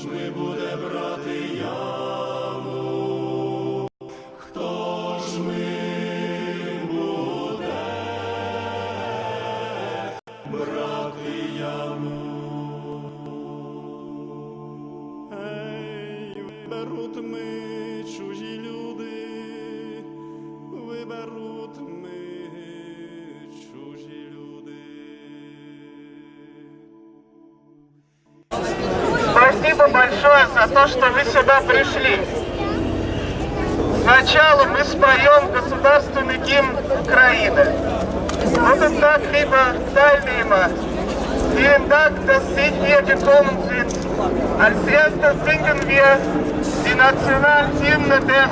ж ми буде брати яму? Хто ж ми буде брати яму? Ей, виберуть ми чужі люди, виберуть Спасибо большое за то, что вы сюда пришли. Сначала мы споем государственный гимн Украины. Guten Tag, liebe Teilnehmer. Vielen Dank, dass Sie hier gekommen sind. Als erstes singen wir die Nationalhymne der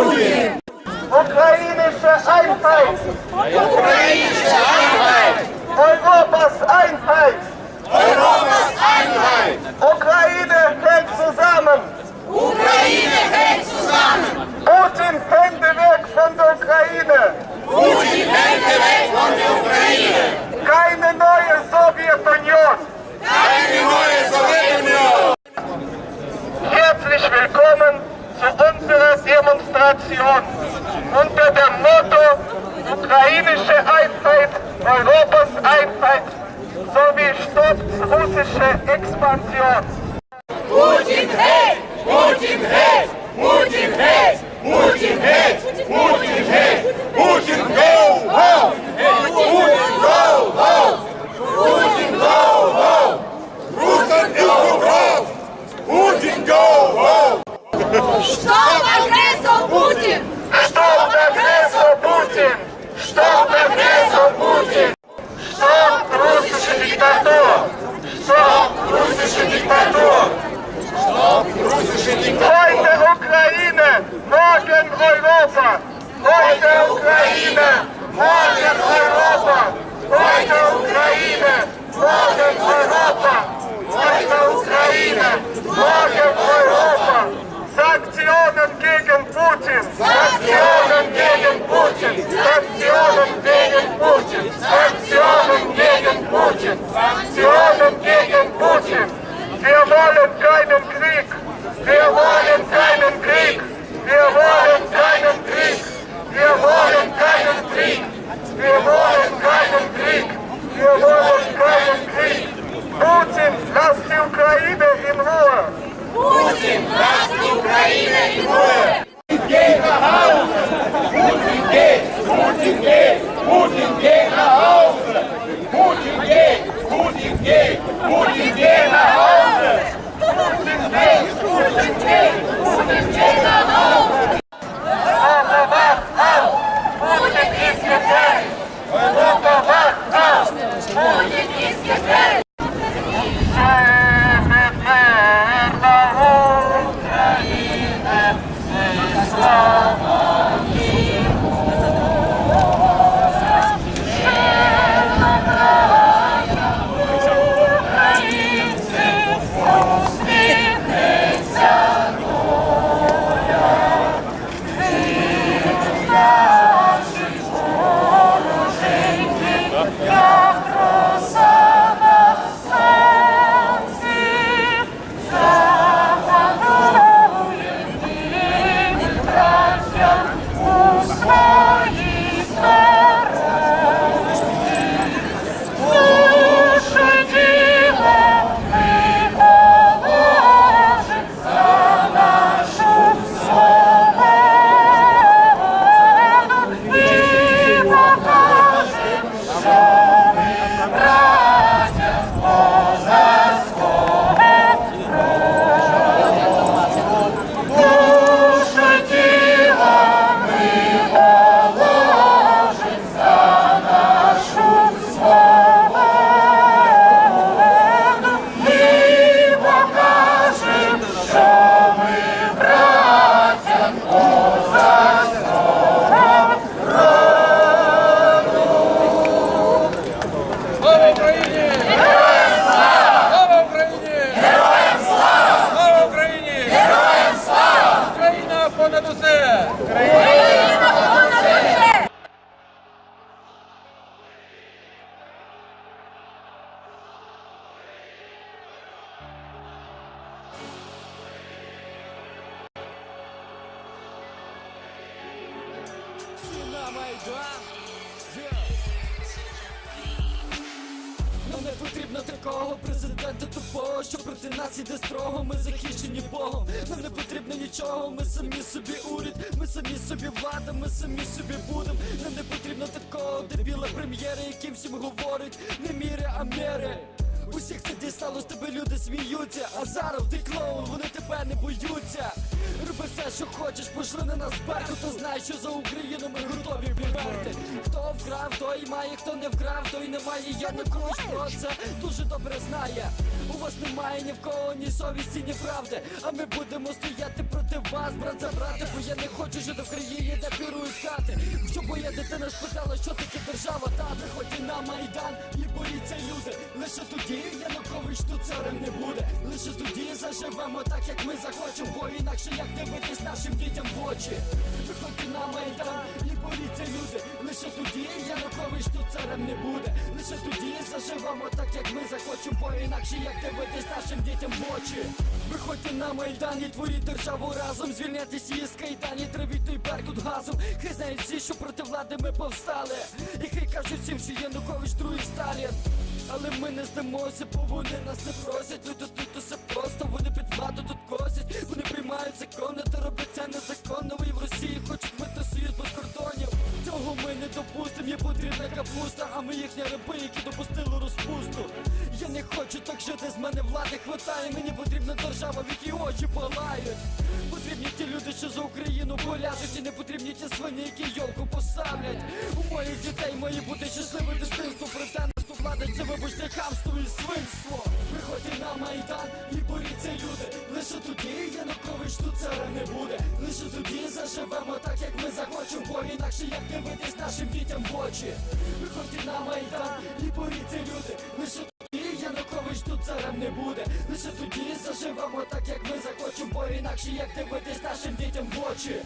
Putin! Ukrainische Einheit! Ukrainische Einheit! Europas Einheit! Europas Einheit! Ukraine hält zusammen! Ukraine hält zusammen! Putin Hände weg von der Ukraine! Yeah. responda do Zé. Президента тупого, що проти нас іде строго, ми захищені Богом. Нам не потрібно нічого, ми самі собі уряд, ми самі собі влада, ми самі собі будем. Нам не потрібно такого дебіла прем'єра, яким всім говорить. Не міри, а міри. Усіх це дістало, з тебе люди сміються, а зараз ти клоун, Що хочеш, пошли на нас то знай, що за Україну ми готові померти. Хто вкрав, той має, хто не вкрав, той не має. Я не про це дуже добре знає. Вас немає ні в кого, ні совісті, ні правди. А ми будемо стояти проти вас, брат за брата, бо я не хочу жити в країні, де керують хати. Що моя дитина спитала, що таке держава, та приходьте на майдан і боріться люди. Лише тоді Янукович тут царем не буде. Лише тоді заживемо так, як ми захочемо, бо інакше як дивитись нашим дітям в очі. Виходьте на майдан і боріться люди. Лише тоді Янукович тут царем не буде. Лише тоді заживемо так, як ми захочемо, бо інакше як дивитись нашим дітям в очі. Виходьте на майдан і творіть державу разом. Звільняйтесь із кайдані, травіть беркут газом. Хай знають всі, що проти влади ми повстали. І хай кажуть всім, що Янукович другий Сталін. Але ми не здамося, бо вони нас не просять. Люди тут усе просто, вони під владу тут косять. Вони приймають закони, та роблять це незаконно. Потрібна капуста, а ми їхні раби, які допустили розпусту. Я не хочу так жити, з мене влади хватає. Мені потрібна держава, в які очі палають. Потрібні ті люди, що за Україну поляжуть, і не потрібні ті свині, які йолку поставлять. У моїх дітей має бути щасливе дитинство, наступ влада це вибачте хамство і свинство. Як бо інакше як дивитись нашим дітям в очі. Виходьте на майдан і боріться люди. Лише тоді Янукович тут царем не буде. Лише тоді заживемо так, як ми захочемо, бо інакше як дивитись нашим дітям в очі.